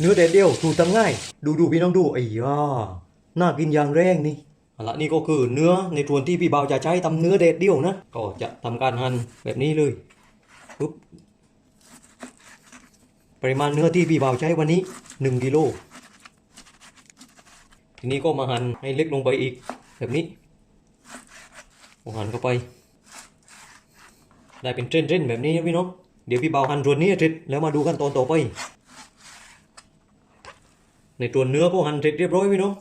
เนื้อแดดเดียวถูกทำง่าย ดูดูพี่น้องดูไอ้ย่าน่ากินอย่างแรงนี่เอาละนี่ก็คือเนื้อในส่วนที่พี่เบาจะใช้ทำเนื้อแดดเดียวนะก็จะทำการหั่นแบบนี้เลยปุ๊บปริมาณเนื้อที่พี่เบาใช้วันนี้1กิโลทีนี้ก็มาหั่นให้เล็กลงไปอีกแบบนี้หั่นเข้าไป ได้เป็นเส้นๆแบบนี้นะพี่น้องเดี๋ยวพี่เบาหั่นส่วนนี้เสร็จแล้วมาดูขั้นตอนต่อไป ในตัวเนื้อก็หั่นเสร็จเรียบร้อยพี่น้อง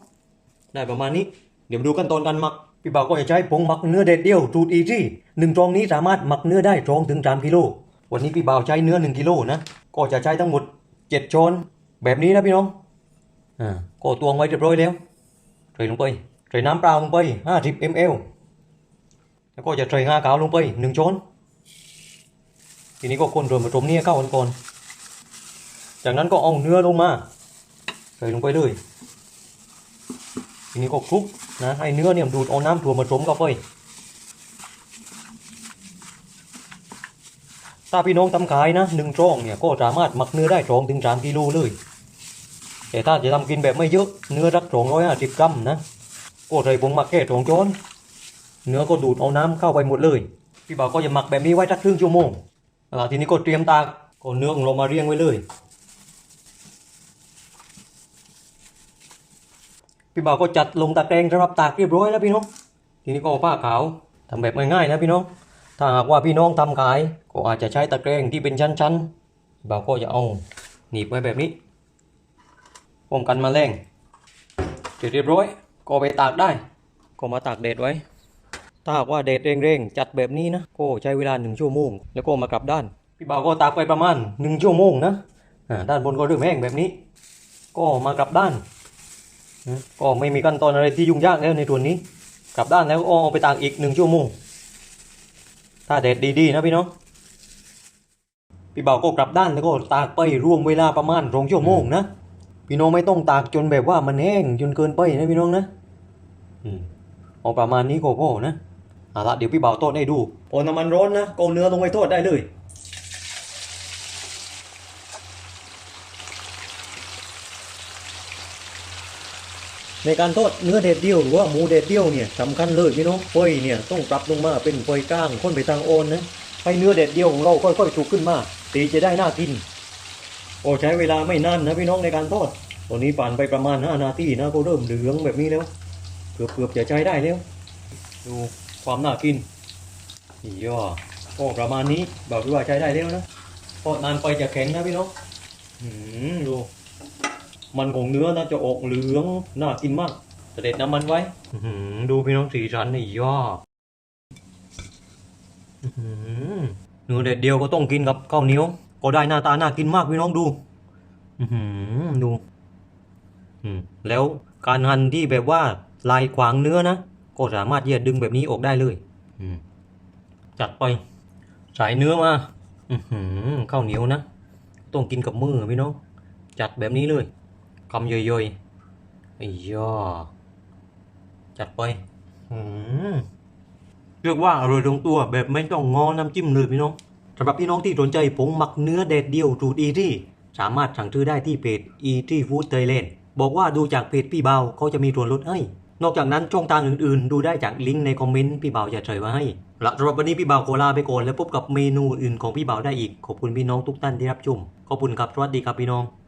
ได้ประมาณนี้ เดี๋ยวมาดูขั้นตอนการหมักพี่เบาวก็จะใช้ผงหมักเนื้อเด็ดเดี่ยวสูตรอีซี่หนึ่งซองนี้สามารถหมักเนื้อได้สองถึงสามกิโลวันนี้พี่เบาวใช้เนื้อหนึ่งกิโลนะก็จะใช้ทั้งหมดเจ็ดช้อนแบบนี้นะพี่น้องอ่าก็ตวงไว้เรียบร้อยแล้วใส่ลงไปใส่น้ำเปล่าลงไปห้าสิบมลแล้วก็จะใส่งาขาวลงไปหนึ่งช้อนทีนี้ก็คนส่วนผสมนี้เข้ากันก่อนจากนั้นก็เอาเนื้อลงมา ใส่ลงไปเลยทีนี้ก็คลุกนะให้เนื้อเนี่ยดูดเอาน้ำถั่วผสมเข้าไปถ้าพี่น้องทำขายนะหนึ่งช่องเนี่ยก็สามารถหมักเนื้อได้สองถึงสามกิโลเลย แต่ถ้าจะทำกินแบบไม่เยอะเนื้อรักสองร้อยห้าสิบกรัมนะก็ใส่ผงหมักแค่สองช้อนเนื้อก็ดูดเอาน้ำเข้าไปหมดเลย พี่บ่าวก็จะหมักแบบนี้ไว้สักครึ่งชั่วโมงทีนี้ก็เตรียมตากก็เนื้อของเรามาเรียงไว้เลย พี่บ่าวก็จัดลงตะแกรงสำหรับตากเรียบร้อยแล้วพี่น้อง ทีนี้ก็เอาผ้าขาวทำแบบง่ายๆนะพี่น้อง ถ้าหากว่าพี่น้องทำขาย ก็อาจจะใช้ตะแกรงที่เป็นชั้นๆพี่บ่าวก็จะเอาหนีบไว้แบบนี้ ป้องกันแมลงเสร็จเรียบร้อย ก็ไปตากได้ ก็มาตากแดดไว้ ถ้าหากว่าแดดเร่งๆ จัดแบบนี้นะก็ใช้เวลาหนึ่งชั่วโมง แล้วก็มากลับด้าน พี่บ่าวก็ตากไปประมาณหนึ่งชั่วโมงนะด้านบนก็เริ่มแห้งแบบนี้ ก็มากลับด้าน ก็ไม่มีขั้นตอนอะไรที่ยุ่งยากแล้วในส่วนนี้ กลับด้านแล้วก็เอาไปตากอีกหนึ่งชั่วโมงถ้าแดดดีๆนะพี่น้องพี่บ่าวก็กลับด้านแล้วก็ตากไปรวมเวลาประมาณสองชั่วโมงนะพี่น้องไม่ต้องตากจนแบบว่ามันแห้งจนเกินไปนะพี่น้องนะอืมเอาประมาณนี้ก็พอนะเอาละเดี๋ยวพี่บ่าวทอดให้ดูโอาน้ำมันร้อนนะก็เอาเนื้อลงไปทอดได้เลย ในการทอดเนื้อเด็ดเดี่ยวหรือว่าหมูเด็ดเดี่ยวเนี่ยสำคัญเลยพี่น้องไฟเนี่ยต้องปรับลงมาเป็นไฟกลางค้นไปทางโอนนะให้เนื้อเด็ดเดี่ยวของเราค่อยๆสุกขึ้นมาตีจะได้น่ากิน โอ้ใช้เวลาไม่นานนะพี่น้องในการทอดตอนนี้ผ่านไปประมาณ5นาทีนะก็เริ่มเหลืองแบบนี้แล้วเกือบเกือบจะใช้ได้แล้ว ดูความน่ากินนี่ย่อก็ประมาณนี้บอกว่าใช้ได้แล้วนะทอดนานไปจะแข็งนะพี่น้องหืมดู มันของเนื้อนะจะออกเหลืองน่ากินมากเสด็จน้ำมันไว้ดูพี่น้องสีสันนี่ยออื้อหือเนื้อเด็ดเดียวก็ต้องกินกับข้าวเหนียว ก็ได้หน้าตาน่ากินมากพี่น้องดูดูแล้วการหั่นที่แบบว่าลายขวางเนื้อนะ ก็สามารถที่จะดึงแบบนี้ออกได้เลยจัดไปสายเนื้อมาข้าวเหนียวนะ ต้องกินกับมือพี่น้อง จัดแบบนี้เลย คำย่อยๆไอ้ย่อจัดไปเรียกว่าอร่อยตรงตัวแบบไม่ต้องงอน้ำจิ้มเลยพี่น้องสำหรับพี่น้องที่สนใจผงหมักเนื้อแดดเดียวสูตรอีที่สามารถสั่งซื้อได้ที่เพจ e t Food Thailand บอกว่าดูจากเพจพี่เบาเขาจะมีส่วนลดให้ นอกจากนั้นช่องทางอื่นๆ ดูได้จากลิงก์ในคอมเมนต์พี่เบาจะใส่ไว้ให้ละสำหรับวันนี้พี่เบาขอลาไปก่อนแล้วพบกับเมนูอื่นของพี่เบาได้อีก ขอบคุณพี่น้องทุกท่านที่รับชมขอบคุณครับสวัสดีครับพี่น้อง